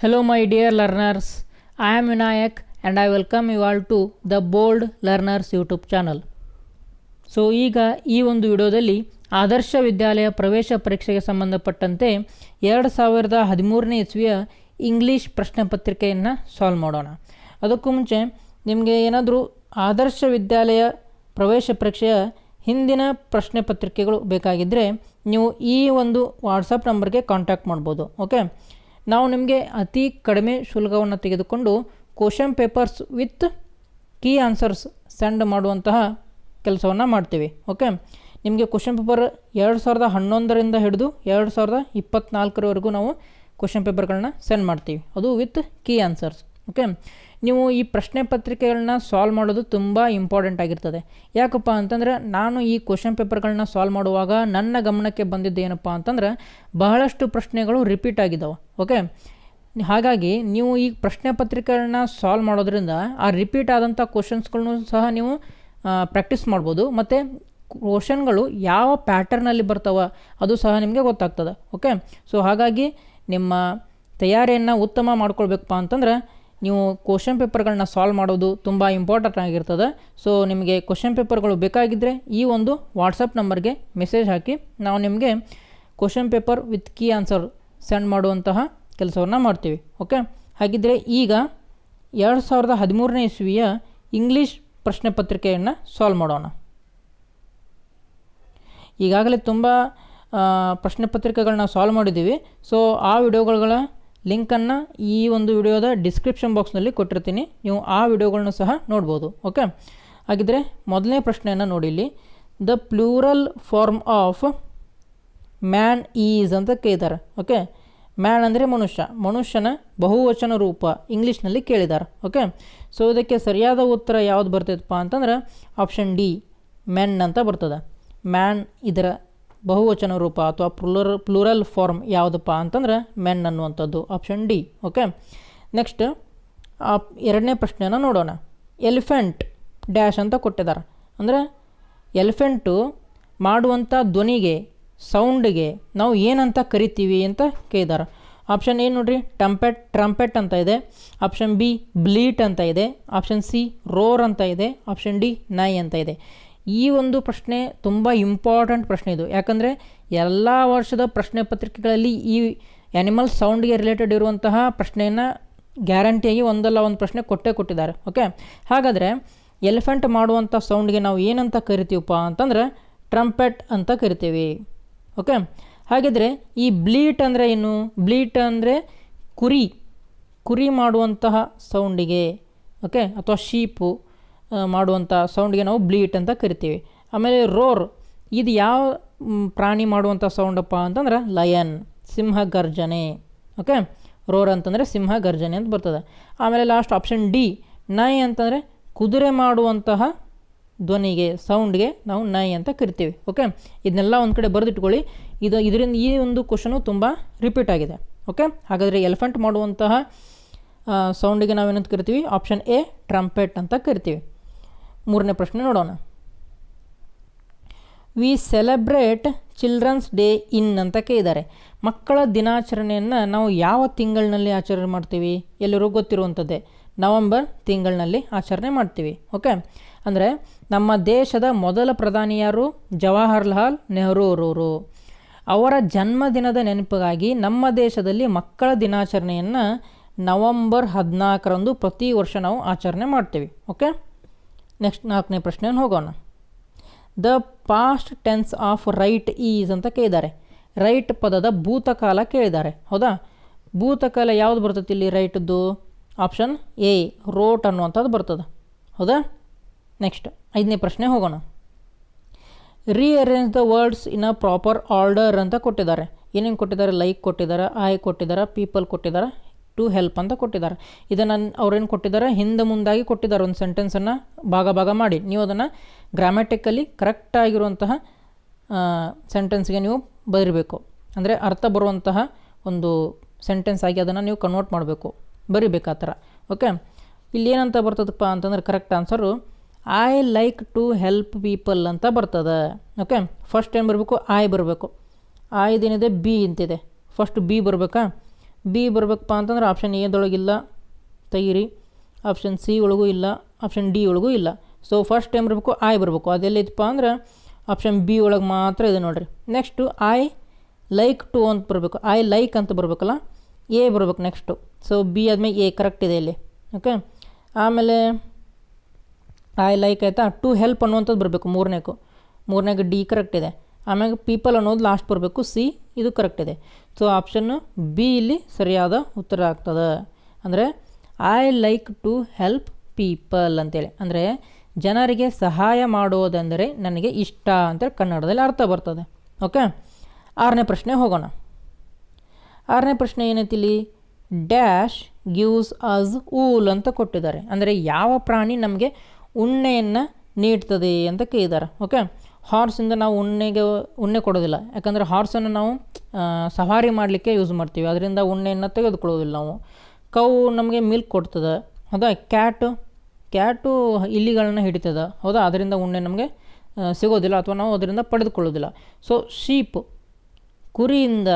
Hello, my dear learners. I am Vinayak and I welcome you all to the Bold Learners YouTube channel. So ಈಗ ಈ ಒಂದು ವಿಡಿಯೋದಲ್ಲಿ ಆದರ್ಶ ವಿದ್ಯಾಲಯ ಪ್ರವೇಶ ಪರೀಕ್ಷೆಗೆ ಸಂಬಂಧಪಟ್ಟಂತೆ ಎರಡು ಸಾವಿರದ ಹದಿಮೂರನೇ ಇಸ್ವಿಯ ಇಂಗ್ಲೀಷ್ ಪ್ರಶ್ನೆ ಪತ್ರಿಕೆಯನ್ನು ಸಾಲ್ವ್ ಮಾಡೋಣ ಅದಕ್ಕೂ ಮುಂಚೆ ನಿಮಗೆ ಏನಾದರೂ ಆದರ್ಶ ವಿದ್ಯಾಲಯ ಪ್ರವೇಶ ಪರೀಕ್ಷೆಯ ಹಿಂದಿನ ಪ್ರಶ್ನೆ ಪತ್ರಿಕೆಗಳು ಬೇಕಾಗಿದ್ದರೆ ನೀವು ಈ ಒಂದು ವಾಟ್ಸಪ್ ನಂಬರ್ಗೆ ಕಾಂಟ್ಯಾಕ್ಟ್ ಮಾಡ್ಬೋದು ಓಕೆ ನಾವು ನಿಮಗೆ ಅತಿ ಕಡಿಮೆ ಶುಲ್ಕವನ್ನು ತೆಗೆದುಕೊಂಡು question papers with key answers send ಮಾಡುವಂತಹ ಕೆಲಸವನ್ನು ಮಾಡ್ತೀವಿ, ಓಕೆ? ನಿಮಗೆ ಕ್ವಶನ್ ಪೇಪರ್ ಎರಡು ಸಾವಿರದ ಹನ್ನೊಂದರಿಂದ ಹಿಡಿದು ಎರಡು ಸಾವಿರದ ಇಪ್ಪತ್ತ್ನಾಲ್ಕರವರೆಗೂ ನಾವು ಕ್ವಶನ್ ಪೇಪರ್ಗಳನ್ನ ಸೆಂಡ್ ಮಾಡ್ತೀವಿ, ಅದು ವಿತ್ ಕೀ ಆನ್ಸರ್ಸ್, ಓಕೆ? ನೀವು ಈ ಪ್ರಶ್ನೆ ಪತ್ರಿಕೆಗಳನ್ನ ಸಾಲ್ವ್ ಮಾಡೋದು ತುಂಬ ಇಂಪಾರ್ಟೆಂಟ್ ಆಗಿರ್ತದೆ. ಯಾಕಪ್ಪ ಅಂತಂದರೆ ನಾನು ಈ ಕ್ವಶನ್ ಪೇಪರ್ಗಳನ್ನ ಸಾಲ್ವ್ ಮಾಡುವಾಗ ನನ್ನ ಗಮನಕ್ಕೆ ಬಂದಿದ್ದು ಏನಪ್ಪ ಅಂತಂದ್ರೆ ಬಹಳಷ್ಟು ಪ್ರಶ್ನೆಗಳು ರಿಪೀಟ್ ಆಗಿದ್ದಾವೆ ಓಕೆ ಹಾಗಾಗಿ ನೀವು ಈ ಪ್ರಶ್ನೆ ಪತ್ರಿಕೆಗಳನ್ನ ಸಾಲ್ವ್ ಮಾಡೋದ್ರಿಂದ ಆ ರಿಪೀಟ್ ಆದಂಥ ಕ್ವಶನ್ಸ್ಗಳನ್ನು ಸಹ ನೀವು ಪ್ರಾಕ್ಟೀಸ್ ಮಾಡ್ಬೋದು. ಮತ್ತು ಕ್ವಶನ್ಗಳು ಯಾವ ಪ್ಯಾಟರ್ನಲ್ಲಿ ಬರ್ತಾವ ಅದು ಸಹ ನಿಮಗೆ ಗೊತ್ತಾಗ್ತದೆ ಓಕೆ ಸೊ ಹಾಗಾಗಿ ನಿಮ್ಮ ತಯಾರಿಯನ್ನು ಉತ್ತಮ ಮಾಡ್ಕೊಳ್ಬೇಕಪ್ಪ ಅಂತಂದ್ರೆ ನೀವು ಕ್ವಶನ್ ಪೇಪರ್ಗಳನ್ನ ಸಾಲ್ವ್ ಮಾಡೋದು ತುಂಬ ಇಂಪಾರ್ಟೆಂಟ್ ಆಗಿರ್ತದೆ. ಸೊ ನಿಮಗೆ ಕ್ವಶನ್ ಪೇಪರ್ಗಳು ಬೇಕಾಗಿದ್ದರೆ ಈ ಒಂದು ವಾಟ್ಸಪ್ ನಂಬರ್ಗೆ ಮೆಸೇಜ್ ಹಾಕಿ. ನಾವು ನಿಮಗೆ question paper with key answer send ಮಾಡುವಂತಹ ಕೆಲಸವನ್ನು ಮಾಡ್ತೀವಿ. ಓಕೆ ಹಾಗಿದ್ದರೆ ಈಗ ಎರಡು ಸಾವಿರದ ಹದಿಮೂರನೇ ಇಸ್ವಿಯ ಇಂಗ್ಲೀಷ್ ಪ್ರಶ್ನೆ ಪತ್ರಿಕೆಯನ್ನು ಸಾಲ್ವ್ ಮಾಡೋಣ. ಈಗಾಗಲೇ ತುಂಬ ಪ್ರಶ್ನೆ ಪತ್ರಿಕೆಗಳನ್ನ ಸಾಲ್ವ್ ಮಾಡಿದ್ದೀವಿ. ಸೊ ಆ ವಿಡಿಯೋಗಳ ಲಿಂಕನ್ನು ಈ ಒಂದು ವಿಡಿಯೋದ ಡಿಸ್ಕ್ರಿಪ್ಷನ್ ಬಾಕ್ಸ್ನಲ್ಲಿ ಕೊಟ್ಟಿರ್ತೀನಿ. ನೀವು ಆ ವಿಡಿಯೋಗಳನ್ನೂ ಸಹ ನೋಡ್ಬೋದು. ಓಕೆ? ಹಾಗಿದ್ರೆ ಮೊದಲನೇ ಪ್ರಶ್ನೆಯನ್ನು ನೋಡಿ ಇಲ್ಲಿ. The plural form of man is ಅಂತ ಕೇಳಿದ್ದಾರೆ ಓಕೆ? ಮ್ಯಾನ್ ಅಂದರೆ ಮನುಷ್ಯ. ಮನುಷ್ಯನ ಬಹುವಚನ ರೂಪ ಇಂಗ್ಲೀಷ್ನಲ್ಲಿ ಕೇಳಿದ್ದಾರೆ ಓಕೆ? ಸೊ ಇದಕ್ಕೆ ಸರಿಯಾದ ಉತ್ತರ ಯಾವುದು ಬರ್ತೈತಪ್ಪ ಅಂತಂದ್ರೆ ಆಪ್ಷನ್ ಡಿ ಮೆನ್ ಅಂತ ಬರ್ತದೆ. ಮ್ಯಾನ್ ಇದರ ಬಹುವಚನ ರೂಪ ಅಥವಾ ಪ್ಲೂರಲ್ ಪ್ಲೂರಲ್ ಫಾರ್ಮ್ ಯಾವುದಪ್ಪ ಅಂತಂದ್ರೆ ಮೆನ್ ಅನ್ನುವಂಥದ್ದು, ಆಪ್ಷನ್ ಡಿ, ಓಕೆ? ನೆಕ್ಸ್ಟ್ ಎರಡನೇ ಪ್ರಶ್ನೆಯನ್ನು ನೋಡೋಣ. ಎಲಿಫೆಂಟ್ ಡ್ಯಾಶ್ ಅಂತ ಕೊಟ್ಟಿದ್ದಾರೆ. ಅಂದರೆ ಎಲಿಫೆಂಟು ಮಾಡುವಂಥ ಧ್ವನಿಗೆ, ಸೌಂಡಿಗೆ ನಾವು ಏನಂತ ಕರಿತೀವಿ ಅಂತ ಕೇಳಿದ್ದಾರೆ. ಆಪ್ಷನ್ ಏನು ನೋಡಿರಿ ಟಂಪೆಟ್ ಟ್ರಂಪೆಟ್ ಅಂತ ಇದೆ. ಆಪ್ಷನ್ ಬಿ, ಬ್ಲೀಟ್ ಅಂತ ಇದೆ. ಆಪ್ಷನ್ ಸಿ, ರೋರ್ ಅಂತ ಇದೆ. ಆಪ್ಷನ್ ಡಿ ನೈ ಅಂತ ಇದೆ. ಈ ಒಂದು ಪ್ರಶ್ನೆ ತುಂಬ ಇಂಪಾರ್ಟೆಂಟ್ ಪ್ರಶ್ನೆ ಇದು. ಯಾಕಂದರೆ ಎಲ್ಲ ವರ್ಷದ ಪ್ರಶ್ನೆ ಪತ್ರಿಕೆಗಳಲ್ಲಿ ಈ ಆ್ಯನಿಮಲ್ ಸೌಂಡ್ಗೆ ರಿಲೇಟೆಡ್ ಇರುವಂತಹ ಪ್ರಶ್ನೆಯನ್ನು ಗ್ಯಾರಂಟಿಯಾಗಿ ಒಂದಲ್ಲ ಒಂದು ಪ್ರಶ್ನೆ ಕೊಟ್ಟೇ ಕೊಟ್ಟಿದ್ದಾರೆ. ಓಕೆ ಹಾಗಾದರೆ ಎಲಿಫೆಂಟ್ ಮಾಡುವಂಥ ಸೌಂಡ್ಗೆ ನಾವು ಏನಂತ ಕರಿತೀವಪ್ಪ ಅಂತಂದ್ರೆ ಟ್ರಂಪೆಟ್ ಅಂತ ಕರಿತೀವಿ. ಓಕೆ ಹಾಗಿದ್ರೆ ಈ ಬ್ಲೀಟ್ ಅಂದರೆ ಏನು? ಬ್ಲೀಟ್ ಅಂದರೆ ಕುರಿ. ಕುರಿ ಮಾಡುವಂತಹ ಸೌಂಡಿಗೆ ಓಕೆ ಅಥವಾ ಶೀಪು ಮಾಡುವಂಥ ಸೌಂಡ್ಗೆ ನಾವು ಬ್ಲೀಟ್ ಅಂತ ಕರಿತೀವಿ. ಆಮೇಲೆ ರೋರ್ ಇದು ಯಾವ ಪ್ರಾಣಿ ಮಾಡುವಂಥ ಸೌಂಡಪ್ಪ ಅಂತಂದ್ರೆ ಲಯನ್ ಸಿಂಹ ಗರ್ಜನೆ ಓಕೆ ರೋರ್ ಅಂತಂದರೆ ಸಿಂಹ ಗರ್ಜನೆ ಅಂತ ಬರ್ತದೆ. ಆಮೇಲೆ ಲಾಸ್ಟ್ ಆಪ್ಷನ್ ಡಿ ನೈ ಅಂತಂದರೆ ಕುದುರೆ ಮಾಡುವಂತಹ ಧ್ವನಿಗೆ ಸೌಂಡ್ಗೆ ನಾವು ನೈ ಅಂತ ಕರಿತೀವಿ ಓಕೆ ಇದನ್ನೆಲ್ಲ ಒಂದು ಕಡೆ ಬರೆದಿಟ್ಕೊಳ್ಳಿ. ಇದು, ಇದರಿಂದ ಈ ಒಂದು ಕ್ವಶನು ತುಂಬ ರಿಪೀಟ್ ಆಗಿದೆ ಓಕೆ ಹಾಗಾದರೆ ಎಲಿಫೆಂಟ್ ಮಾಡುವಂತಹ ಸೌಂಡಿಗೆ ನಾವೇನಂತ ಕರಿತೀವಿ? ಆಪ್ಷನ್ ಎ ಟ್ರಂಪೆಟ್ ಅಂತ ಕರಿತೀವಿ. ಮೂರನೇ ಪ್ರಶ್ನೆ ನೋಡೋಣ. We celebrate children's day in ಅಂತ ಕೇಳಿದ್ದಾರೆ. ಮಕ್ಕಳ ದಿನಾಚರಣೆಯನ್ನು ನಾವು ಯಾವ ತಿಂಗಳಿನಲ್ಲಿ ಆಚರಣೆ ಮಾಡ್ತೀವಿ? ಎಲ್ಲರೂ ಗೊತ್ತಿರುವಂಥದ್ದೇ. ನವಂಬರ್ ತಿಂಗಳಿನಲ್ಲಿ ಆಚರಣೆ ಮಾಡ್ತೀವಿ. ಓಕೆ? ಅಂದರೆ ನಮ್ಮ ದೇಶದ ಮೊದಲ ಪ್ರಧಾನಿ ಯಾರು? ಜವಾಹರ್ಲಾಲ್ ನೆಹರು ಅವರವರು. ಅವರ ಜನ್ಮದಿನದ ನೆನಪಿಗಾಗಿ ನಮ್ಮ ದೇಶದಲ್ಲಿ ಮಕ್ಕಳ ದಿನಾಚರಣೆಯನ್ನು ನವಂಬರ್ ಹದಿನಾಲ್ಕರಂದು ಪ್ರತಿ ವರ್ಷ ನಾವು ಆಚರಣೆ ಮಾಡ್ತೀವಿ. ಓಕೆ? ನೆಕ್ಸ್ಟ್ ನಾಲ್ಕನೇ ಪ್ರಶ್ನೆಯನ್ನು ಹೋಗೋಣ. The past tense of write is ಅಂತ ಕೇಳಿದ್ದಾರೆ. ರೈಟ್ ಪದದ ಭೂತಕಾಲ ಕೇಳಿದ್ದಾರೆ. ಹೌದಾ? ಭೂತಕಾಲ ಯಾವುದು ಬರ್ತದೆ ಇಲ್ಲಿ ರೈಟ್ದು ಆಪ್ಷನ್ ಎ ರೋಟ್ ಅನ್ನುವಂಥದ್ದು ಬರ್ತದೆ. ಹೌದಾ? ನೆಕ್ಸ್ಟ್ ಐದನೇ ಪ್ರಶ್ನೆ ಹೋಗೋಣ. Rearrange the words in a proper order ಅಂತ ಕೊಟ್ಟಿದ್ದಾರೆ. ಏನೇನು ಕೊಟ್ಟಿದ್ದಾರೆ? ಲೈಕ್ ಕೊಟ್ಟಿದ್ದಾರೆ ಐ ಕೊಟ್ಟಿದ್ದಾರೆ ಪೀಪಲ್ ಕೊಟ್ಟಿದ್ದಾರೆ ಟು ಹೆಲ್ಪ್ ಅಂತ ಕೊಟ್ಟಿದ್ದಾರೆ. ಇದನ್ನು ಅವ್ರೇನು ಕೊಟ್ಟಿದ್ದಾರೆ? ಹಿಂದೆ ಮುಂದಾಗಿ ಕೊಟ್ಟಿದ್ದಾರೆ ಒಂದು ಸೆಂಟೆನ್ಸನ್ನು ಭಾಗ ಭಾಗ ಮಾಡಿ. ನೀವು ಅದನ್ನು ಗ್ರಾಮ್ಯಾಟಿಕಲಿ ಕರೆಕ್ಟಾಗಿರುವಂತಹ ಸೆಂಟೆನ್ಸ್ಗೆ ನೀವು ಬರೀಬೇಕು. ಅಂದರೆ ಅರ್ಥ ಬರುವಂತಹ ಒಂದು ಸೆಂಟೆನ್ಸ್ ಆಗಿ ಅದನ್ನು ನೀವು ಕನ್ವರ್ಟ್ ಮಾಡಬೇಕು. ಬರಿಬೇಕು ಆ ಥರ. ಓಕೆ ಇಲ್ಲಿ ಏನಂತ ಬರ್ತದಪ್ಪ ಅಂತಂದ್ರೆ correct answer I like to help people ಅಂತ ಬರ್ತದೆ. ಓಕೆ ಫಸ್ಟ್ ಏನು ಬರಬೇಕು? ಐ ಬರಬೇಕು. ಐದೇನಿದೆ ಬಿ ಅಂತಿದೆ. ಫಸ್ಟ್ ಬಿ ಬರಬೇಕಾ? ಬಿ ಬರಬೇಕಪ್ಪ ಅಂತಂದ್ರೆ ಆಪ್ಷನ್ ಎದೊಳಗಿಲ್ಲ ತೆಗೀರಿ. ಆಪ್ಷನ್ ಸಿ ಒಳಗೂ ಇಲ್ಲ. ಆಪ್ಷನ್ ಡಿ ಒಳಗೂ ಇಲ್ಲ. ಸೊ ಫಸ್ಟ್ ಟೈಮ್ ಬರಬೇಕು ಐ ಬರಬೇಕು. ಅದೆಲ್ಲಿತ್ತಪ್ಪ ಅಂದ್ರೆ ಆಪ್ಷನ್ ಬಿ ಒಳಗೆ ಮಾತ್ರ ಇದೆ ನೋಡಿರಿ. ನೆಕ್ಸ್ಟು ಐ ಲೈಕ್ ಟು ಅಂತ ಬರಬೇಕು. ಐ ಲೈಕ್ ಅಂತ ಬರಬೇಕಲ್ಲ? ಎ ಬರಬೇಕು ನೆಕ್ಸ್ಟು ಸೊ ಬಿ ಆದಮೇಲೆ ಎ ಕರೆಕ್ಟ್ ಇದೆ ಇಲ್ಲಿ. ಓಕೆ ಆಮೇಲೆ ಐ ಲೈಕ್ ಆಯಿತಾ? ಟು ಹೆಲ್ಪ್ ಅನ್ನುವಂಥದ್ದು ಬರಬೇಕು ಮೂರನೇಕು. ಮೂರನೇಗೆ ಡಿ ಕರೆಕ್ಟ್ ಇದೆ. ಆಮ್ಯಾಗ ಪೀಪಲ್ ಅನ್ನೋದು ಲಾಸ್ಟ್ ಬರಬೇಕು. ಸಿ ಇದು ಕರೆಕ್ಟ್ ಇದೆ. ಸೊ ಆಪ್ಷನ್ನು ಬಿ ಇಲ್ಲಿ ಸರಿಯಾದ ಉತ್ತರ ಆಗ್ತದೆ. ಅಂದರೆ I like to help people ಅಂತೇಳಿ. ಅಂದರೆ, ಜನರಿಗೆ ಸಹಾಯ ಮಾಡೋದೆಂದರೆ ನನಗೆ ಇಷ್ಟ ಅಂತೇಳಿ ಕನ್ನಡದಲ್ಲಿ ಅರ್ಥ ಬರ್ತದೆ. ಓಕೆ ಆರನೇ ಪ್ರಶ್ನೆ ಹೋಗೋಣ. ಆರನೇ ಪ್ರಶ್ನೆ ಏನೈತಿಲ್ಲಿ? ಡ್ಯಾಶ್ ಗಿವ್ಸ್ ಅಸ್ ಊಲ್ ಅಂತ ಕೊಟ್ಟಿದ್ದಾರೆ. ಅಂದರೆ, ಯಾವ ಪ್ರಾಣಿ ನಮಗೆ ಉಣ್ಣೆಯನ್ನು ನೀಡ್ತದೆ ಅಂತ ಕೇಳಿದ್ದಾರೆ. ಓಕೆ ಹಾರ್ಸಿಂದ ನಾವು ಉಣ್ಣೆಗೆ ಉಣ್ಣೆ ಕೊಡೋದಿಲ್ಲ. ಯಾಕಂದರೆ ಹಾರ್ಸನ್ನು ನಾವು ಸವಾರಿ ಮಾಡಲಿಕ್ಕೆ ಯೂಸ್ ಮಾಡ್ತೀವಿ. ಅದರಿಂದ ಉಣ್ಣೆಯನ್ನು ತೆಗೆದುಕೊಳ್ಳೋದಿಲ್ಲ ನಾವು. ಕವು ನಮಗೆ ಮಿಲ್ಕ್ ಕೊಡ್ತದೆ. ಹೌದಾ? ಕ್ಯಾಟು ಕ್ಯಾಟು ಇಲಿಗಳನ್ನ ಹಿಡಿತದೆ. ಹೌದಾ? ಅದರಿಂದ ಉಣ್ಣೆ ನಮಗೆ ಸಿಗೋದಿಲ್ಲ ಅಥವಾ ನಾವು ಅದರಿಂದ ಪಡೆದುಕೊಳ್ಳೋದಿಲ್ಲ. ಸೊ ಶೀಪ್ ಕುರಿಯಿಂದ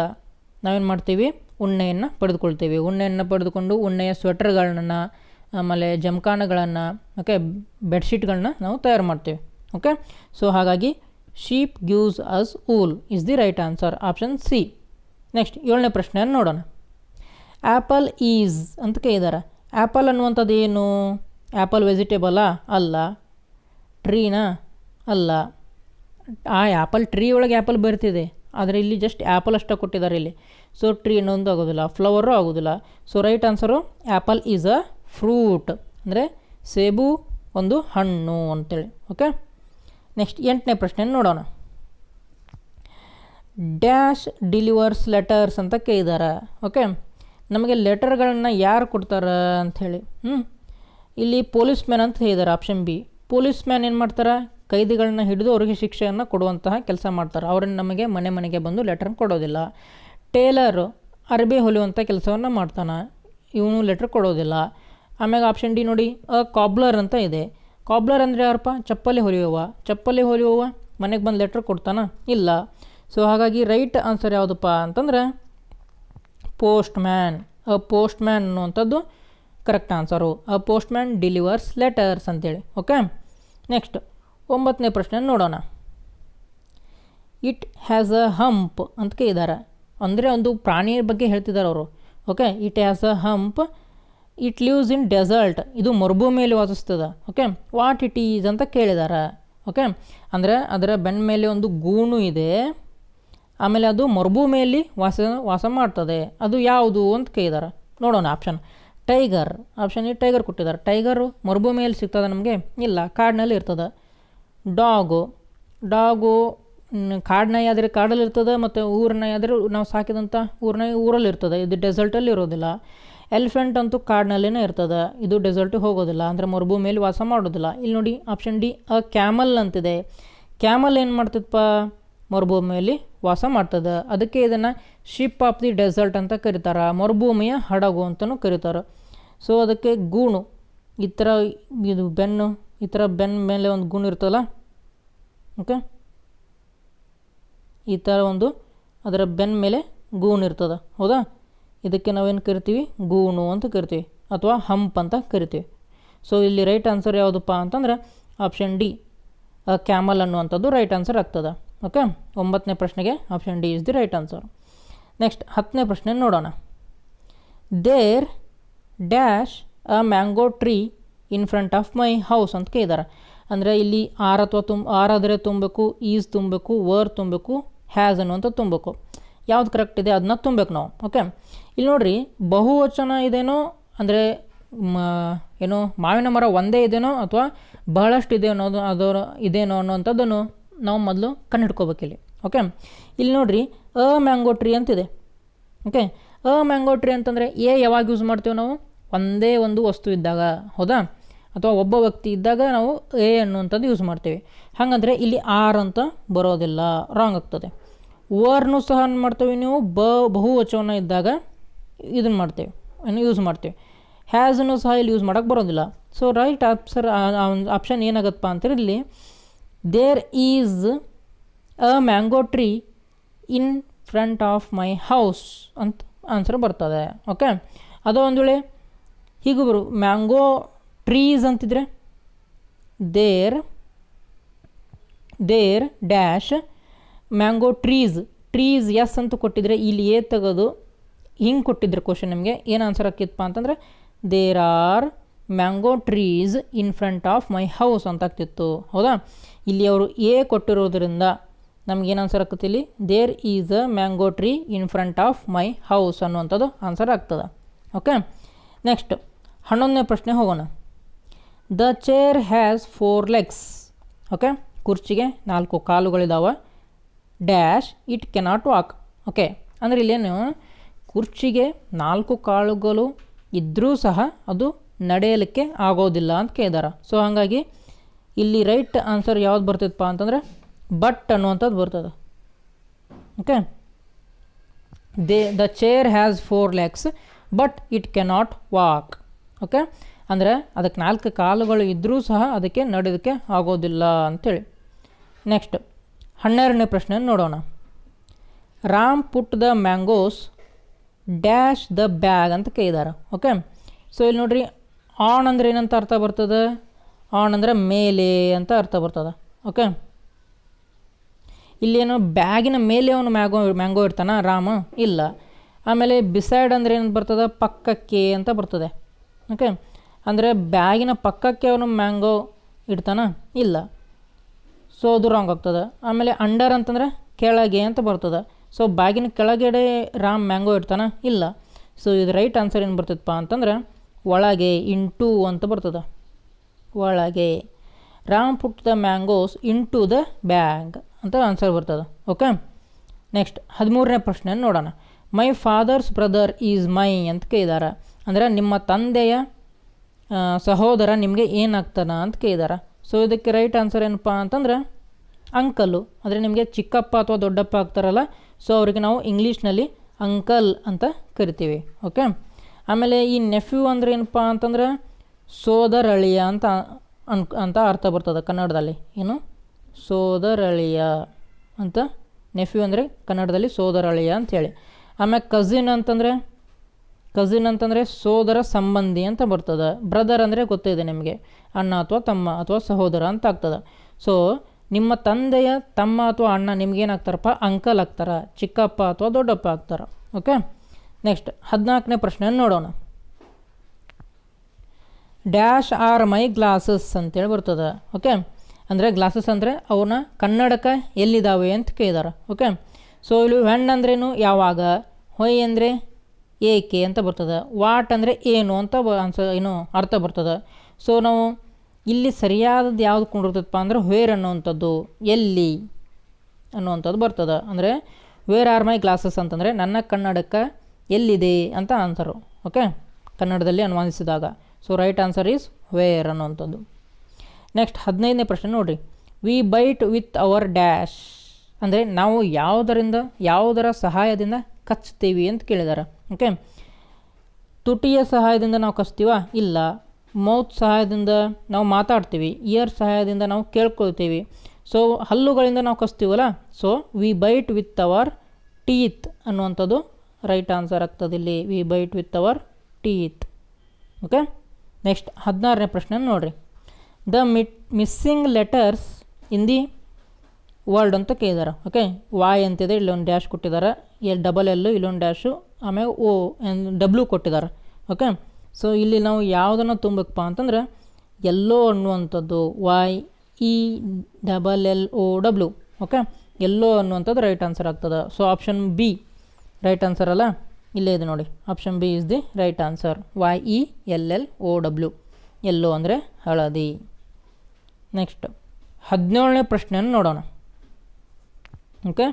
ನಾವೇನು ಮಾಡ್ತೀವಿ? ಉಣ್ಣೆಯನ್ನು ಪಡೆದುಕೊಳ್ತೀವಿ. ಉಣ್ಣೆಯನ್ನು ಪಡೆದುಕೊಂಡು ಉಣ್ಣೆಯ ಸ್ವೆಟರ್ಗಳನ್ನ ಆಮೇಲೆ ಜಮಖಾನಗಳನ್ನು ಓಕೆ ಬೆಡ್ಶೀಟ್ಗಳನ್ನ ನಾವು ತಯಾರು ಮಾಡ್ತೀವಿ. ಓಕೆ ಸೊ ಹಾಗಾಗಿ sheep gives us wool is the right answer option C next ಏಳನೇ ಪ್ರಶ್ನೆಯನ್ನು ನೋಡೋಣ. ಆ್ಯಪಲ್ ಈಸ್ ಅಂತ ಕೇಳಿದ್ದಾರೆ ಆ್ಯಪಲ್ ಅನ್ನುವಂಥದ್ದು ಏನು? ಆ್ಯಪಲ್ ವೆಜಿಟೇಬಲಾ ಅಲ್ಲ. ಟ್ರೀನಾ ಅಲ್ಲ. ಆ ಆ್ಯಪಲ್ ಟ್ರೀ ಒಳಗೆ ಆ್ಯಪಲ್ ಬರ್ತಿದೆ. ಆದರೆ ಇಲ್ಲಿ ಜಸ್ಟ್ ಆ್ಯಪಲ್ ಅಷ್ಟೇ ಕೊಟ್ಟಿದ್ದಾರೆ ಇಲ್ಲಿ. ಸೊ ಟ್ರೀ ಇನ್ನೊಂದು ಆಗೋದಿಲ್ಲ. ಫ್ಲವರು ಆಗೋದಿಲ್ಲ. So right answer apple is a fruit ಅಂದರೆ ಸೇಬು ಒಂದು ಹಣ್ಣು ಅಂತೇಳಿ. ಓಕೆ ನೆಕ್ಸ್ಟ್ ಎಂಟನೇ ಪ್ರಶ್ನೆ ನೋಡೋಣ. ಡ್ಯಾಶ್ ಡಿಲಿವರ್ಸ್ ಲೆಟರ್ಸ್ ಅಂತ ಕೇಳಿದ್ದಾರೆ ಓಕೆ ನಮಗೆ ಲೆಟರ್ಗಳನ್ನು ಯಾರು ಕೊಡ್ತಾರೆ ಅಂಥೇಳಿ ಹ್ಞೂ ಇಲ್ಲಿ ಪೊಲೀಸ್ ಮ್ಯಾನ್ ಅಂತ ಹೇಳಿದ್ದಾರೆ ಆಪ್ಷನ್ ಬಿ ಪೊಲೀಸ್ ಮ್ಯಾನ್ ಏನು ಮಾಡ್ತಾರೆ? ಕೈದಿಗಳನ್ನ ಹಿಡಿದು ಅವರಿಗೆ ಶಿಕ್ಷೆಯನ್ನು ಕೊಡುವಂತಹ ಕೆಲಸ ಮಾಡ್ತಾರೆ. ಅವ್ರನ್ನ ನಮಗೆ ಮನೆ ಮನೆಗೆ ಬಂದು ಲೆಟರ್ ಕೊಡೋದಿಲ್ಲ. ಟೇಲರು ಅರಬಿ ಹೊಲಿಯುವಂಥ ಕೆಲಸವನ್ನು ಮಾಡ್ತಾನೆ. ಇವನು ಲೆಟ್ರ್ ಕೊಡೋದಿಲ್ಲ. ಆಮ್ಯಾಗ ಆಪ್ಷನ್ ಡಿ ನೋಡಿ ಅ ಕಾಬ್ಲರ್ ಅಂತ ಇದೆ. ಕಾಬ್ಲರ್ ಅಂದರೆ ಯಾರಪ್ಪ? ಚಪ್ಪಲಿ ಹೊಲಿಯುವ ಚಪ್ಪಲಿ ಹೊಲಿಯುವ ಮನೆಗೆ ಬಂದು ಲೆಟ್ರ್ ಕೊಡ್ತಾನ? ಇಲ್ಲ. ಸೊ ಹಾಗಾಗಿ ರೈಟ್ ಆನ್ಸರ್ ಯಾವುದಪ್ಪ ಅಂತಂದ್ರೆ postman a postman ಅನ್ನುವಂಥದ್ದು correct answer a postman delivers letters ಅಂತೇಳಿ. ಓಕೆ ನೆಕ್ಸ್ಟ್ ಒಂಬತ್ತನೇ ಪ್ರಶ್ನೆ ನೋಡೋಣ. ಇಟ್ ಹ್ಯಾಸ್ ಅ ಹಂಪ್ ಅಂತ ಕೇಳಿದ್ದಾರೆ ಅಂದರೆ ಒಂದು ಪ್ರಾಣಿಯ ಬಗ್ಗೆ ಹೇಳ್ತಿದ್ದಾರೆ ಅವರು. Okay it has a hump it lives in desert. ಇದು ಮರುಭೂಮಿಯಲ್ಲಿ ವಾಸಿಸ್ತದೆ. ಓಕೆ ವಾಟ್ ಇಟ್ ಈಸ್ ಅಂತ ಕೇಳಿದ್ದಾರೆ ಓಕೆ ಅಂದರೆ ಅದರ ಬೆನ್ನ ಮೇಲೆ ಒಂದು ಗೂಣು ಇದೆ. ಆಮೇಲೆ ಅದು ಮರುಭೂಮಿಯಲ್ಲಿ ವಾಸ ವಾಸ ಮಾಡ್ತದೆ. ಅದು ಯಾವುದು ಅಂತ ಕೇಳಿದ್ದಾರೆ ನೋಡೋಣ option tiger option E tiger ಕೊಟ್ಟಿದ್ದಾರೆ. ಟೈಗರು ಮರುಭೂಮಿಯಲ್ಲಿ ಸಿಗ್ತದೆ ನಮಗೆ? ಇಲ್ಲ, ಕಾಡಿನಲ್ಲಿ ಇರ್ತದೆ. ಡಾಗು ಡಾಗು ಕಾಡಿನಾಯಿ ಕಾಡು ನಾಯಿ ಆದರೆ ಕಾಡಲ್ಲಿ ಇರ್ತದೆ, ಮತ್ತು ಊರಿನಾಯಿ ಆದರೆ ನಾವು ಸಾಕಿದಂಥ ಊರಿನಾಯಿ ಊರಲ್ಲಿ ಇರ್ತದೆ. ಇದು ಡೆಸರ್ಟಲ್ಲಿ ಇರೋದಿಲ್ಲ. ಎಲಿಫೆಂಟ್ ಅಂತೂ ಕಾಡಿನಲ್ಲೇ ಇರ್ತದೆ. ಇದು ಡೆಸರ್ಟಿಗೆ ಹೋಗೋದಿಲ್ಲ, ಅಂದರೆ ಮರುಭೂಮಿಯಲ್ಲಿ ವಾಸ ಮಾಡೋದಿಲ್ಲ. ಇಲ್ಲಿ ನೋಡಿ ಆಪ್ಷನ್ ಡಿ ಅ ಕ್ಯಾಮಲ್ ಅಂತಿದೆ. ಕ್ಯಾಮಲ್ ಏನು ಮಾಡ್ತದಪ್ಪ ಮರುಭೂಮಿಯಲ್ಲಿ ವಾಸ ಮಾಡ್ತದೆ. ಅದಕ್ಕೆ ಇದನ್ನು ಶಿಪ್ ಆಫ್ ದಿ ಡೆಸರ್ಟ್ ಅಂತ ಕರೀತಾರೆ. ಮರುಭೂಮಿಯ ಹಡಗು ಅಂತಲೂ ಕರೀತಾರೆ. ಸೊ ಅದಕ್ಕೆ ಗೂಣು. ಈ ಥರ ಇದು ಬೆನ್ನು, ಈ ಥರ ಬೆನ್ನ ಮೇಲೆ ಒಂದು ಗುಣ ಇರ್ತಲ್ಲ ಓಕೆ ಈ ಥರ ಒಂದು ಅದರ ಬೆನ್ನ ಮೇಲೆ ಗೂಣು ಇರ್ತದೆ. ಹೌದಾ? ಇದಕ್ಕೆ ನಾವೇನು ಕರಿತೀವಿ? ಗೂಣು ಅಂತ ಕರಿತೀವಿ, ಅಥವಾ ಹಂಪ್ ಅಂತ ಕರಿತೀವಿ. ಸೊ ಇಲ್ಲಿ ರೈಟ್ ಆನ್ಸರ್ ಯಾವುದಪ್ಪ ಅಂತಂದ್ರೆ ಆಪ್ಷನ್ ಡಿ ಕ್ಯಾಮಲ್ ಅನ್ನುವಂಥದ್ದು ರೈಟ್ ಆನ್ಸರ್ ಆಗ್ತದೆ. ಓಕೆ ಒಂಬತ್ತನೇ ಪ್ರಶ್ನೆಗೆ option D is the right answer next ಹತ್ತನೇ ಪ್ರಶ್ನೆ ನೋಡೋಣ. There dash a mango tree in front of my house ಅಂತ ಕೇಳಿದ್ದಾರೆ ಅಂದರೆ ಇಲ್ಲಿ ಆರ್ ಅಥವಾ ತುಂಬ ಆರ್ ಆದರೆ ತುಂಬಬೇಕು, ಈಸ್ ತುಂಬಬೇಕು, ವರ್ ತುಂಬಬೇಕು ಹ್ಯಾಸ್ ಅನ್ನುವಂಥ ತುಂಬಬೇಕು. ಯಾವ್ದು ಕರೆಕ್ಟ್ ಇದೆ ಅದನ್ನ ತುಂಬಬೇಕು ನಾವು ಓಕೆ ಇಲ್ಲಿ ನೋಡ್ರಿ, ಬಹುವಚನ ಇದೇನೋ, ಅಂದರೆ ಏನು, ಮಾವಿನ ಮರ ಒಂದೇ ಇದೇನೋ ಅಥವಾ ಬಹಳಷ್ಟು ಇದೆ ಅನ್ನೋದು, ಅದರ ಇದೇನೋ ಅನ್ನೋವಂಥದ್ದನ್ನು ನಾವು ಮೊದಲು ಕಂಡುಹಿಡ್ಕೋಬೇಕಿಲ್ಲಿ ಓಕೆ ಇಲ್ಲಿ ನೋಡ್ರಿ, ಅ ಮ್ಯಾಂಗೋ ಟ್ರೀ ಅಂತಿದೆ ಓಕೆ ಅ ಮ್ಯಾಂಗೋ ಟ್ರೀ ಅಂತಂದರೆ ಎ ಯಾವಾಗ ಯೂಸ್ ಮಾಡ್ತೀವಿ ನಾವು? ಒಂದೇ ಒಂದು ವಸ್ತು ಇದ್ದಾಗ, ಹೌದಾ? ಅಥವಾ ಒಬ್ಬ ವ್ಯಕ್ತಿ ಇದ್ದಾಗ ನಾವು ಎ ಅನ್ನುವಂಥದ್ದು ಯೂಸ್ ಮಾಡ್ತೀವಿ. ಹಾಗಂದರೆ ಇಲ್ಲಿ ಆರ್ ಅಂತ ಬರೋದಿಲ್ಲ ರಾಂಗ್ ಆಗ್ತದೆ. ವರ್ನು ಸಹ ಏನು ಮಾಡ್ತೇವೆ ನೀವು? ಬ, ಬಹುವಚನ ಇದ್ದಾಗ ಇದನ್ನು ಮಾಡ್ತೇವೆ. ಯೂಸ್ ಮಾಡ್ತೇವೆ. ಹ್ಯಾಸನ್ನು ಸಹ ಇಲ್ಲಿ ಯೂಸ್ ಮಾಡೋಕ್ಕೆ ಬರೋದಿಲ್ಲ. ಸೊ ರೈಟ್ ಆಪ್ಸರ್ ಆಪ್ಷನ್ ಏನಾಗತ್ತಪ್ಪ ಅಂತೇಳಿ ಇಲ್ಲಿ there is a mango tree in front of my house ಅಂತ ಆನ್ಸರ್ ಬರ್ತದೆ. ಓಕೆ ಅದು ಒಂದು ವೇಳೆ ಹೀಗೂ ಬರು ಮ್ಯಾಂಗೋ ಟ್ರೀಸ್ ಅಂತಿದ್ರೆ there there dash mango trees trees S ಅಂತ ಕೊಟ್ಟಿದ್ರೆ ಇಲ್ಲಿ ಏ ತೆಗೆದು ಹಿಂಗೆ ಕೊಟ್ಟಿದ್ರೆ ಕ್ವಶನ್ ನಿಮಗೆ. ಏನು ಆನ್ಸರ್ ಆಕಿತ್ತಪ್ಪ ಅಂತಂದ್ರೆ there are mango trees in front of my house ಅಂತ ಆಗ್ತಿತ್ತು. ಹೌದಾ? ಇಲ್ಲಿ ಅವರು ಎ ಕೊಟ್ಟಿರೋದ್ರಿಂದ ನಮ್ಗೇನು ಆನ್ಸರ್ ಆಗ್ತದೆ ಇಲ್ಲಿ? There is a mango tree in front of my house ಅನ್ನುವಂಥದ್ದು ಆನ್ಸರ್ ಆಗ್ತದೆ. ಓಕೆ ನೆಕ್ಸ್ಟ್ ಹನ್ನೊಂದನೇ ಪ್ರಶ್ನೆ ಹೋಗೋಣ. The chair has four legs okay ಕುರ್ಚಿಗೆ ನಾಲ್ಕು ಕಾಲುಗಳಿದ್ದಾವೆ dash it cannot walk okay ಅಂದರೆ ಇಲ್ಲೇನು? ಕುರ್ಚಿಗೆ ನಾಲ್ಕು ಕಾಳುಗಳು ಇದ್ದರೂ ಸಹ ಅದು ನಡೆಯಲಿಕ್ಕೆ ಆಗೋದಿಲ್ಲ ಅಂತ ಕೇಳಿದಾರೆ. ಸೊ ಹಾಗಾಗಿ ಇಲ್ಲಿ ರೈಟ್ ಆನ್ಸರ್ ಯಾವ್ದು ಬರ್ತಿತ್ತಪ್ಪ ಅಂತಂದರೆ ಬಟ್ ಅನ್ನುವಂಥದ್ದು ಬರ್ತದೆ. Okay they the chair has four legs but it cannot walk okay ಅಂದರೆ ಅದಕ್ಕೆ ನಾಲ್ಕು ಕಾಲುಗಳು ಇದ್ದರೂ ಸಹ ಅದಕ್ಕೆ ನಡೆಯೋದಕ್ಕೆ ಆಗೋದಿಲ್ಲ ಅಂಥೇಳಿ ನೆಕ್ಸ್ಟ್ ಹನ್ನೆರಡನೇ ಪ್ರಶ್ನೆ ನೋಡೋಣ. Ram put the mangoes, dash the bag ಅಂತ ಕೇಳಿದಾರೆ. ಓಕೆ? ಸೊ ಇಲ್ಲಿ ನೋಡಿರಿ ಆನ್ ಅಂದರೆ ಏನಂತ ಅರ್ಥ ಬರ್ತದೆ? ಆನ್ ಅಂದರೆ ಮೇಲೆ ಅಂತ ಅರ್ಥ ಬರ್ತದೆ. ಓಕೆ? ಇಲ್ಲೇನು ಬ್ಯಾಗಿನ ಮೇಲೆ ಅವನು ಮ್ಯಾಂಗೋ ಮ್ಯಾಂಗೋ ಇರ್ತಾನ ರಾಮ? ಇಲ್ಲ. ಆಮೇಲೆ ಬಿಸೈಡ್ ಅಂದರೆ ಏನು ಬರ್ತದೆ? ಪಕ್ಕಕ್ಕೆ ಅಂತ ಬರ್ತದೆ. ಓಕೆ? ಅಂದರೆ ಬ್ಯಾಗಿನ ಪಕ್ಕಕ್ಕೆ ಅವನು ಮ್ಯಾಂಗೋ ಇಡ್ತಾನ? ಇಲ್ಲ. ಸೊ ಅದು ರಾಂಗ್ ಆಗ್ತದೆ. ಆಮೇಲೆ ಅಂಡರ್ ಅಂತಂದ್ರೆ ಕೆಳಗೆ ಅಂತ ಬರ್ತದೆ. ಸೊ ಬ್ಯಾಗಿನ ಕೆಳಗಡೆ ರಾಮ್ ಮ್ಯಾಂಗೋ ಇರ್ತಾನೆ ಇಲ್ಲ. ಸೊ ಇದು ರೈಟ್ ಆನ್ಸರ್ ಏನು ಬರ್ತದಪ್ಪ ಅಂತಂದ್ರೆ ಒಳಗೆ ಇಂಟು ಅಂತ ಬರ್ತದೆ. ಒಳಗೆ Ram put the mangoes into the bag ಅಂತ ಆನ್ಸರ್ ಬರ್ತದೆ. ಓಕೆ ನೆಕ್ಸ್ಟ್ ಹದಿಮೂರನೇ ಪ್ರಶ್ನೆ ನೋಡೋಣ. My father's brother is my ಅಂತ ಕೇಳಿದಾರೆ. ಅಂದರೆ ನಿಮ್ಮ ತಂದೆಯ ಸಹೋದರ ನಿಮಗೆ ಏನಾಗ್ತಾನ ಅಂತ ಕೇಳಿದಾರೆ. ಸೊ ಇದಕ್ಕೆ ರೈಟ್ ಆನ್ಸರ್ ಏನಪ್ಪ ಅಂತಂದ್ರೆ ಅಂಕಲು ಅಂದರೆ ನಿಮಗೆ ಚಿಕ್ಕಪ್ಪ ಅಥವಾ ದೊಡ್ಡಪ್ಪ ಆಗ್ತಾರಲ್ಲ ಸೊ ಅವರಿಗೆ ನಾವು ಇಂಗ್ಲೀಷ್ನಲ್ಲಿ ಅಂಕಲ್ ಅಂತ ಕರಿತೀವಿ ಓಕೆ ಆಮೇಲೆ ಈ ನೆಫ್ಯೂ ಅಂದರೆ ಏನಪ್ಪ ಅಂತಂದ್ರೆ, ಸೋದರಳಿಯ ಅಂತ ಅನ್, ಅಂತ ಅರ್ಥ ಬರ್ತದೆ ಕನ್ನಡದಲ್ಲಿ. ಏನು? ಸೋದರಳಿಯ ಅಂತ ನೆಫ್ಯೂ ಅಂದರೆ ಕನ್ನಡದಲ್ಲಿ ಸೋದರಳಿಯ ಅಂಥೇಳಿ ಆಮೇಲೆ ಕಸಿನ್ ಅಂತಂದರೆ ಕಸಿನ್ ಅಂತಂದರೆ ಸೋದರ ಸಂಬಂಧಿ ಅಂತ ಬರ್ತದೆ. ಬ್ರದರ್ ಅಂದರೆ ಗೊತ್ತಿದೆ ನಿಮಗೆ. ಅಣ್ಣ ಅಥವಾ ತಮ್ಮ ಅಥವಾ ಸಹೋದರ ಅಂತ ಆಗ್ತದೆ. ಸೊ ನಿಮ್ಮ ತಂದೆಯ ತಮ್ಮ ಅಥವಾ ಅಣ್ಣ ನಿಮ್ಗೇನಾಗ್ತಾರಪ್ಪ ಅಂಕಲ್ ಆಗ್ತಾರ, ಚಿಕ್ಕಪ್ಪ ಅಥವಾ ದೊಡ್ಡಪ್ಪ ಆಗ್ತಾರ. ಓಕೆ ನೆಕ್ಸ್ಟ್ ಹದಿನಾಲ್ಕನೇ ಪ್ರಶ್ನೆ ನೋಡೋಣ. ಡ್ಯಾಶ್ ಆರ್ ಮೈ ಗ್ಲಾಸಸ್ ಅಂತೇಳಿ ಬರ್ತದೆ. ಓಕೆ ಅಂದರೆ ಗ್ಲಾಸಸ್ ಅಂದರೆ ಅವನ ಕನ್ನಡಕ ಎಲ್ಲಿದ್ದಾವೆ ಅಂತ ಕೇಳಿದಾರೆ. ಓಕೆ ಸೊ ಇಲ್ಲಿ ವೆನ್ ಅಂದ್ರೇನು? ಯಾವಾಗ? ಹೊಯ್ ಅಂದರೆ? ಏಕೆ ಅಂತ ಬರ್ತದೆ. ವಾಟ್ ಅಂದರೆ ಏನು ಅಂತ ಬ ಅನ್ಸ, ಏನು ಅರ್ಥ ಬರ್ತದೆ. ಸೊ ನಾವು ಇಲ್ಲಿ ಸರಿಯಾದದ್ದು ಯಾವ್ದು ಕೊಂಡಿರ್ತದಪ್ಪ ಅಂದ್ರೆ ವೇರ್ ಅನ್ನುವಂಥದ್ದು, ಎಲ್ಲಿ ಅನ್ನುವಂಥದ್ದು ಬರ್ತದೆ. ಅಂದರೆ ವೇರ್ ಆರ್ ಮೈ ಗ್ಲಾಸಸ್ ಅಂತಂದರೆ ನನ್ನ ಕನ್ನಡಕ್ಕೆ ಎಲ್ಲಿದೆ ಅಂತ ಆನ್ಸರು ಓಕೆ ಕನ್ನಡದಲ್ಲಿ ಅನುವಾದಿಸಿದಾಗ. So right answer is where ಅನ್ನುವಂಥದ್ದು. ನೆಕ್ಸ್ಟ್ ಹದಿನೈದನೇ ಪ್ರಶ್ನೆ ನೋಡಿರಿ. We bite with our dash ಅಂದರೆ ನಾವು ಯಾವುದರಿಂದ, ಯಾವುದರ ಸಹಾಯದಿಂದ ಕಚ್ತೀವಿ ಅಂತ ಕೇಳಿದ್ದಾರೆ ಓಕೆ ತುಟಿಯ ಸಹಾಯದಿಂದ ನಾವು ಕಚ್ತೀವ? ಇಲ್ಲ. ಮೌತ್ ಸಹಾಯದಿಂದ ನಾವು ಮಾತಾಡ್ತೀವಿ. ಇಯರ್ ಸಹಾಯದಿಂದ ನಾವು ಕೇಳ್ಕೊಳ್ತೀವಿ. ಸೊ ಹಲ್ಲುಗಳಿಂದ ನಾವು ಕಚ್ತೀವಲ್ಲ? So we bite with our teeth ಅನ್ನುವಂಥದ್ದು ರೈಟ್ ಆನ್ಸರ್ ಆಗ್ತದೆ ಇಲ್ಲಿ. We bite with our teeth okay next ಹದಿನಾರನೇ ಪ್ರಶ್ನೆ ನೋಡಿರಿ. The ಮಿಟ್ missing letters in the world ಅಂತ ಕೇಳಿದಾರೆ. ಓಕೆ ವಾಯ್ ಅಂತಿದೆ, ಇಲ್ಲೊಂದು ಡ್ಯಾಶ್ ಕೊಟ್ಟಿದ್ದಾರೆ ಎಲ್ ಡಬಲ್ ಎಲ್ಲು ಇಲ್ಲೊಂದು ಡ್ಯಾಶು ಆಮೇಲೆ ಓ ಡಬ್ಲ್ಯೂ ಕೊಟ್ಟಿದ್ದಾರೆ ಓಕೆ ಸೊ ಇಲ್ಲಿ ನಾವು ಯಾವುದನ್ನು ತುಂಬಬೇಕಪ್ಪ ಅಂತಂದ್ರೆ, ಎಲ್ಲೋ ಅನ್ನುವಂಥದ್ದು Y E double L O W okay yellow ಅನ್ನುವಂಥದ್ದು ರೈಟ್ ಆನ್ಸರ್ ಆಗ್ತದೆ. So option B right answer ಅಲ್ಲ? ಇಲ್ಲೇ ಇದೆ ನೋಡಿ. Option B is the right answer Y E L L O W yellow ಅಂದರೆ ಹಳದಿ. ನೆಕ್ಸ್ಟ್ ಹದಿನೇಳನೇ ಪ್ರಶ್ನೆಯನ್ನು ನೋಡೋಣ. Okay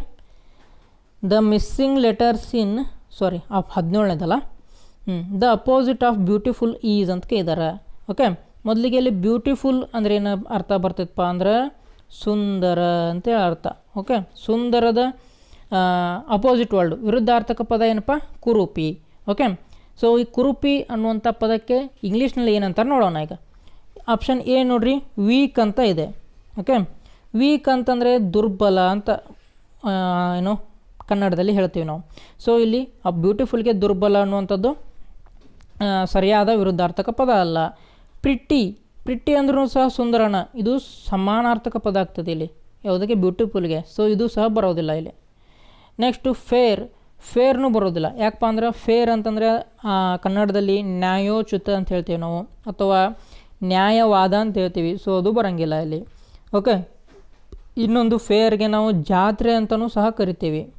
the missing letters in sorry of ಹದಿನೇಳನೇದಲ್ಲ? ಹ್ಞೂ the opposite of beautiful is ಅಂತ ಕೇಳಿದ್ದಾರೆ ಓಕೆ ಮೊದಲಿಗೆ ಇಲ್ಲಿ ಬ್ಯೂಟಿಫುಲ್ ಅಂದ್ರೆ ಏನು ಅರ್ಥ ಬರ್ತೈತಪ್ಪ ಅಂದ್ರೆ ಸುಂದರ ಅಂತೇಳಿ ಅರ್ಥ. ಓಕೆ ಸುಂದರದ ಅಪೋಸಿಟ್ ವರ್ಲ್ಡ್ ವಿರುದ್ಧಾರ್ಥಕ ಪದ ಏನಪ್ಪ? ಕುರುಪಿ. ಓಕೆ ಸೊ ಈ ಕುರುಪಿ ಅನ್ನುವಂಥ ಪದಕ್ಕೆ ಇಂಗ್ಲೀಷ್ನಲ್ಲಿ ಏನಂತಾರೆ ನೋಡೋಣ ಈಗ. ಆಪ್ಷನ್ ಎ ನೋಡ್ರಿ ವೀಕ್ ಅಂತ ಇದೆ. ಓಕೆ ವೀಕ್ ಅಂತಂದರೆ ದುರ್ಬಲ ಅಂತ ಏನು, ಕನ್ನಡದಲ್ಲಿ ಹೇಳ್ತೀವಿ ನಾವು. ಸೊ ಇಲ್ಲಿ ಆ ಬ್ಯೂಟಿಫುಲ್ಗೆ ದುರ್ಬಲ ಅನ್ನುವಂಥದ್ದು ಸರಿಯಾದ ವಿರುದ್ಧಾರ್ಥಕ ಪದ ಅಲ್ಲ. ಪ್ರಿಟ್ಟಿ ಪ್ರಿಟ್ಟಿ ಅಂದ್ರೂ ಸಹ ಸುಂದರನ. ಇದು ಸಮಾನಾರ್ಥಕ ಪದ ಆಗ್ತದೆ ಇಲ್ಲಿ. ಯಾವುದಕ್ಕೆ? ಬ್ಯೂಟಿಫುಲ್ಗೆ ಸೊ ಇದು ಸಹ ಬರೋದಿಲ್ಲ ಇಲ್ಲಿ. ನೆಕ್ಸ್ಟು ಫೇರ್ ಫೇರ್ನು ಬರೋದಿಲ್ಲ. ಯಾಕಪ್ಪ ಅಂದ್ರೆ ಫೇರ್ ಅಂತಂದರೆ ಕನ್ನಡದಲ್ಲಿ ನ್ಯಾಯೋಚಿತ ಅಂತ ಹೇಳ್ತೀವಿ ನಾವು. ಅಥವಾ ನ್ಯಾಯವಾದ ಅಂತ ಹೇಳ್ತೀವಿ. ಸೊ ಅದು ಬರೋಂಗಿಲ್ಲ ಇಲ್ಲಿ. ಓಕೆ ಇನ್ನೊಂದು ಫೇರ್ಗೆ ನಾವು ಜಾತ್ರೆ ಅಂತಲೂ ಸಹ ಕರಿತೀವಿ.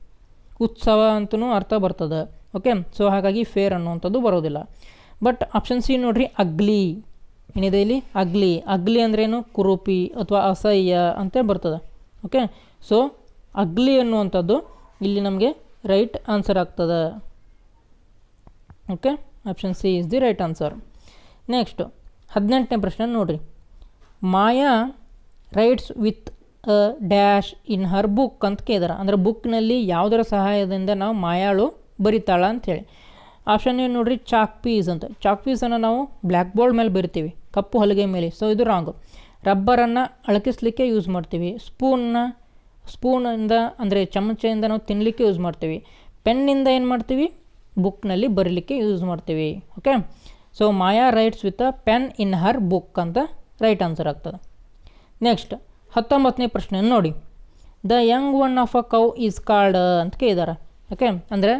ಉತ್ಸವ ಅಂತಲೂ ಅರ್ಥ ಬರ್ತದೆ. ಓಕೆ? ಸೊ, ಹಾಗಾಗಿ ಫೇರ್ ಅನ್ನುವಂಥದ್ದು ಬರೋದಿಲ್ಲ. ಬಟ್ ಆಪ್ಷನ್ ಸಿ ನೋಡ್ರಿ, ಅಗ್ಲಿ. ಏನಿದೆ ಇಲ್ಲಿ? ಅಗ್ಲಿ. ಅಗ್ಲಿ ಅಂದ್ರೇನು? ಕುರುಪಿ ಅಥವಾ ಅಸಹ್ಯ ಅಂತ ಬರ್ತದೆ. ಓಕೆ? ಸೊ, ಅಗ್ಲಿ ಅನ್ನುವಂಥದ್ದು ಇಲ್ಲಿ ನಮಗೆ ರೈಟ್ ಆನ್ಸರ್ ಆಗ್ತದೆ. Okay? Option C is the right answer. Next, ಹದಿನೆಂಟನೇ ಪ್ರಶ್ನೆ ನೋಡಿರಿ. Maya writes with dash in her book ಅಂತ ಕೇಳಿದಾರೆ. ಅಂದರೆ ಬುಕ್ನಲ್ಲಿ ಯಾವುದರ ಸಹಾಯದಿಂದ ನಾವು ಮಾಯಾಳು ಬರಿತಾಳ ಅಂಥೇಳಿ ಆಪ್ಷನ್ ಏನು ನೋಡಿರಿ ಚಾಕ್ ಪೀಸ್ ಅಂತ. ಚಾಕ್ ಪೀಸನ್ನು ನಾವು ಬ್ಲ್ಯಾಕ್ ಬೋರ್ಡ್ ಮೇಲೆ ಬರಿತೀವಿ. ಕಪ್ಪು ಹಲಗೆ ಮೇಲೆ. ಸೊ ಇದು ರಾಂಗು ರಬ್ಬರನ್ನು ಅಳಕಿಸ್ಲಿಕ್ಕೆ ಯೂಸ್ ಮಾಡ್ತೀವಿ. ಸ್ಪೂನ್ನ ಸ್ಪೂನಿಂದ ಅಂದರೆ ಚಮಚೆಯಿಂದ ನಾವು ತಿನ್ನಲಿಕ್ಕೆ ಯೂಸ್ ಮಾಡ್ತೀವಿ. ಪೆನ್ನಿಂದ ಏನು ಮಾಡ್ತೀವಿ? ಬುಕ್ನಲ್ಲಿ ಬರೀಲಿಕ್ಕೆ ಯೂಸ್ ಮಾಡ್ತೀವಿ. Okay so Maya writes with a pen in her book ಅಂತ ರೈಟ್ ಆನ್ಸರ್ ಆಗ್ತದೆ. ನೆಕ್ಸ್ಟ್ ಹತ್ತೊಂಬತ್ತನೇ ಪ್ರಶ್ನೆ ನೋಡಿ. The young one of a cow is called ಅಂತ ಕೇಳಿದ್ದಾರೆ ಓಕೆ ಅಂದರೆ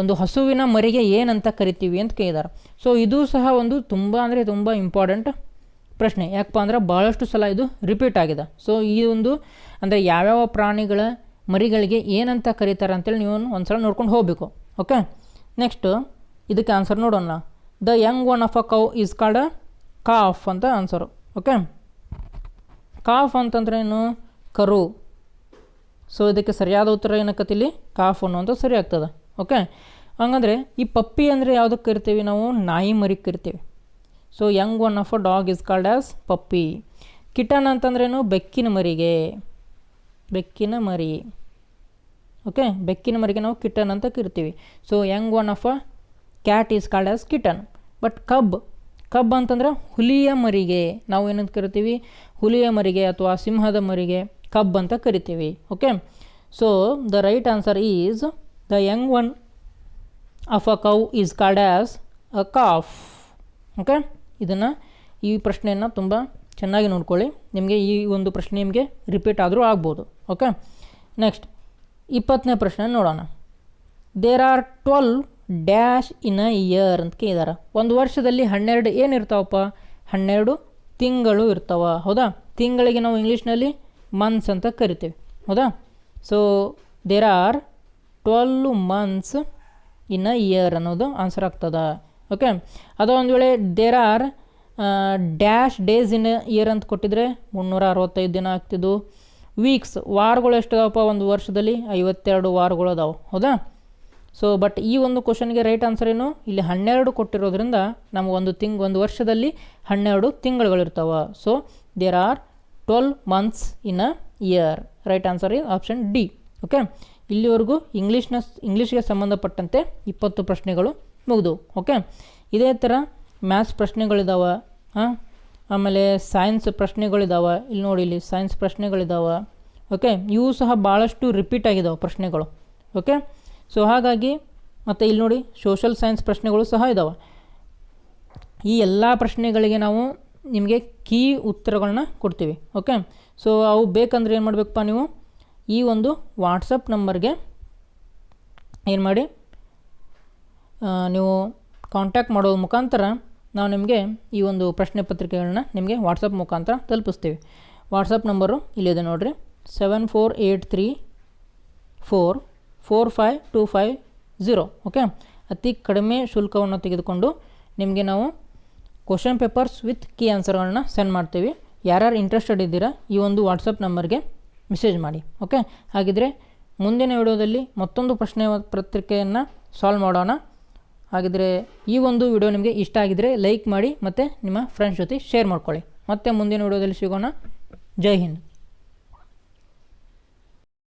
ಒಂದು ಹಸುವಿನ ಮರಿಗೆ ಏನಂತ ಕರಿತೀವಿ ಅಂತ ಕೇಳಿದ್ದಾರೆ ಸೊ ಇದು ಸಹ ಒಂದು ತುಂಬ ಅಂದರೆ ತುಂಬ ಇಂಪಾರ್ಟೆಂಟ್ ಪ್ರಶ್ನೆ. ಯಾಕಪ್ಪ ಅಂದ್ರೆ ಭಾಳಷ್ಟು ಸಲ ಇದು ರಿಪೀಟ್ ಆಗಿದೆ. ಸೊ ಈ ಒಂದು ಅಂದರೆ ಯಾವ್ಯಾವ ಪ್ರಾಣಿಗಳ ಮರಿಗಳಿಗೆ ಏನಂತ ಕರೀತಾರೆ ಅಂತೇಳಿ ನೀವು ಒಂದು ಸಲ ನೋಡ್ಕೊಂಡು ಹೋಗಬೇಕು. ಓಕೆ ನೆಕ್ಸ್ಟು ಇದಕ್ಕೆ ಆನ್ಸರ್ ನೋಡೋಣ. The young one of a cow is called calf ಅಂತ ಆನ್ಸರು ಓಕೆ ಕಾಫ್ ಅಂತಂದ್ರೆ ಏನು ಕರು. ಸೊ ಇದಕ್ಕೆ ಸರಿಯಾದ ಉತ್ತರ ಏನಕ್ಕತ್ತಿಲ್ಲಿ ಕಾಫ್ ಅನ್ನೋದು ಸರಿ ಆಗ್ತದೆ ಓಕೆ ಹಂಗಂದ್ರೆ, ಈ ಪಪ್ಪಿ ಅಂದರೆ ಯಾವುದಕ್ಕೆ ಇರ್ತೀವಿ ನಾವು? ನಾಯಿ ಮರಿಗೆ ಕರಿತೀವಿ so young one of a dog is called as puppy. Kitten ಅಂತಂದ್ರೇನು? ಬೆಕ್ಕಿನ ಮರಿಗೆ. ಬೆಕ್ಕಿನ ಮರಿ. ಓಕೆ ಬೆಕ್ಕಿನ ಮರಿಗೆ ನಾವು ಕಿಟನ್ ಅಂತ ಕರಿತೀವಿ. So young one of a cat is called as kitten but cub cub ಅಂತಂದ್ರೆ ಹುಲಿಯ ಮರಿಗೆ. ನಾವು ಏನಂತ ಕರಿತೀವಿ? ಹುಲಿಯ ಮರಿಗೆ ಅಥವಾ ಸಿಂಹದ ಮರಿಗೆ ಕಬ್ ಅಂತ ಕರಿತೀವಿ. Okay so the right answer is the young one of a cow is called as a calf okay ಇದನ್ನು ಈ ಪ್ರಶ್ನೆಯನ್ನು ತುಂಬ ಚೆನ್ನಾಗಿ ನೋಡ್ಕೊಳ್ಳಿ. ನಿಮಗೆ ಈ ಒಂದು ಪ್ರಶ್ನೆ ನಿಮಗೆ ರಿಪೀಟ್ ಆದರೂ ಆಗ್ಬೋದು. ಓಕೆ ನೆಕ್ಸ್ಟ್ ಇಪ್ಪತ್ತನೇ ಪ್ರಶ್ನೆ ನೋಡೋಣ. There are twelve dash in a year ಅಂತ ಕೇಳಿದಾರೆ. ಒಂದು ವರ್ಷದಲ್ಲಿ ಹನ್ನೆರಡು ಏನಿರ್ತಾವಪ್ಪ ಹನ್ನೆರಡು ತಿಂಗಳು ಇರ್ತಾವ. ಹೌದಾ? ತಿಂಗಳಿಗೆ ನಾವು ಇಂಗ್ಲೀಷ್ನಲ್ಲಿ ಮಂತ್ಸ್ ಅಂತ ಕರಿತೇವೆ. ಹೌದಾ? So there are twelve months in a year ಅನ್ನೋದು ಆನ್ಸರ್ ಆಗ್ತದ. ಓಕೆ ಅದು ಒಂದು ವೇಳೆ there are dash days in year ಅಂತ ಕೊಟ್ಟಿದ್ರೆ ಮುನ್ನೂರ ಅರವತ್ತೈದು ದಿನ ಆಗ್ತಿದ್ದು. ವೀಕ್ಸ್ ವಾರಗಳು ಎಷ್ಟು ಅದಾವಪ್ಪ? ಒಂದು ವರ್ಷದಲ್ಲಿ ಐವತ್ತೆರಡು ವಾರಗಳು ಅದಾವೆ. ಹೌದಾ? ಸೊ ಬಟ್ ಈ ಒಂದು ಕ್ವಶನ್ಗೆ ರೈಟ್ ಆನ್ಸರ್ ಏನು? ಇಲ್ಲಿ ಹನ್ನೆರಡು ಕೊಟ್ಟಿರೋದ್ರಿಂದ ನಮ್ಗೆ ಒಂದು ತಿಂಗ್, ಒಂದು ವರ್ಷದಲ್ಲಿ ಹನ್ನೆರಡು ತಿಂಗಳುಗಳಿರ್ತಾವೆ. So there are twelve months in a year right answer is option D okay ಇಲ್ಲಿವರೆಗೂ ಇಂಗ್ಲೀಷ್ನ ಇಂಗ್ಲೀಷ್ಗೆ ಸಂಬಂಧಪಟ್ಟಂತೆ ಇಪ್ಪತ್ತು ಪ್ರಶ್ನೆಗಳು ಮುಗಿದು. ಓಕೆ ಇದೇ ಥರ ಮ್ಯಾಥ್ಸ್ ಪ್ರಶ್ನೆಗಳಿದ್ದಾವೆ ಹಾಂ? ಆಮೇಲೆ ಸೈನ್ಸ್ ಪ್ರಶ್ನೆಗಳಿದ್ದಾವೆ ಇಲ್ಲಿ ನೋಡಿ, ಇಲ್ಲಿ ಸೈನ್ಸ್ ಪ್ರಶ್ನೆಗಳಿದ್ದಾವೆ ಓಕೆ ಇವು ಸಹ ಭಾಳಷ್ಟು ರಿಪೀಟ್ ಆಗಿದ್ದಾವೆ ಪ್ರಶ್ನೆಗಳು. ಓಕೆ ಸೊ ಹಾಗಾಗಿ ಮತ್ತು ಇಲ್ಲಿ ನೋಡಿ ಸೋಷಲ್ ಸೈನ್ಸ್ ಪ್ರಶ್ನೆಗಳು ಸಹ ಇದ್ದಾವೆ ಈ ಎಲ್ಲ ಪ್ರಶ್ನೆಗಳಿಗೆ ನಾವು ನಿಮಗೆ ಕೀ ಉತ್ತರಗಳನ್ನ ಕೊಡ್ತೀವಿ. ಓಕೆ ಸೊ ಅವು ಬೇಕಂದ್ರೆ ಏನು ಮಾಡಬೇಕಪ್ಪ ನೀವು? ಈ ಒಂದು ವಾಟ್ಸಪ್ ನಂಬರ್ಗೆ ಏನು ಮಾಡಿ ನೀವು ಕಾಂಟ್ಯಾಕ್ಟ್ ಮಾಡೋ ಮುಖಾಂತರ ನಾವು ನಿಮಗೆ ಈ ಒಂದು ಪ್ರಶ್ನೆ ಪತ್ರಿಕೆಗಳನ್ನ ನಿಮಗೆ ವಾಟ್ಸಪ್ ಮುಖಾಂತರ ತಲುಪಿಸ್ತೀವಿ. ವಾಟ್ಸಪ್ ನಂಬರು ಇಲ್ಲಿದೆ ನೋಡಿರಿ. Seven four eight three four four five two five zero okay ಅತಿ ಕಡಿಮೆ ಶುಲ್ಕವನ್ನು ತೆಗೆದುಕೊಂಡು ನಿಮಗೆ ನಾವು ಕ್ವಶನ್ ಪೇಪರ್ಸ್ ವಿತ್ ಕೀ ಆನ್ಸರ್ಗಳನ್ನ ಸೆಂಡ್ ಮಾಡ್ತೀವಿ. ಯಾರ್ಯಾರು ಇಂಟ್ರೆಸ್ಟೆಡ್ ಇದ್ದೀರಾ, ಈ ಒಂದು ವಾಟ್ಸಪ್ ನಂಬರ್ಗೆ ಮೆಸೇಜ್ ಮಾಡಿ ಓಕೆ ಹಾಗಿದ್ರೆ ಮುಂದಿನ ವಿಡಿಯೋದಲ್ಲಿ ಮತ್ತೊಂದು ಪ್ರಶ್ನೆ ಪತ್ರಿಕೆಯನ್ನು ಸಾಲ್ವ್ ಮಾಡೋಣ. ಹಾಗಿದ್ರೆ ಈ ಒಂದು ವಿಡಿಯೋ ನಿಮಗೆ ಇಷ್ಟ ಆಗಿದರೆ ಲೈಕ್ ಮಾಡಿ ಮತ್ತು ನಿಮ್ಮ ಫ್ರೆಂಡ್ಸ್ ಜೊತೆ ಶೇರ್ ಮಾಡ್ಕೊಳ್ಳಿ. ಮತ್ತೆ ಮುಂದಿನ ವಿಡಿಯೋದಲ್ಲಿ ಸಿಗೋಣ. ಜೈ ಹಿಂದ್.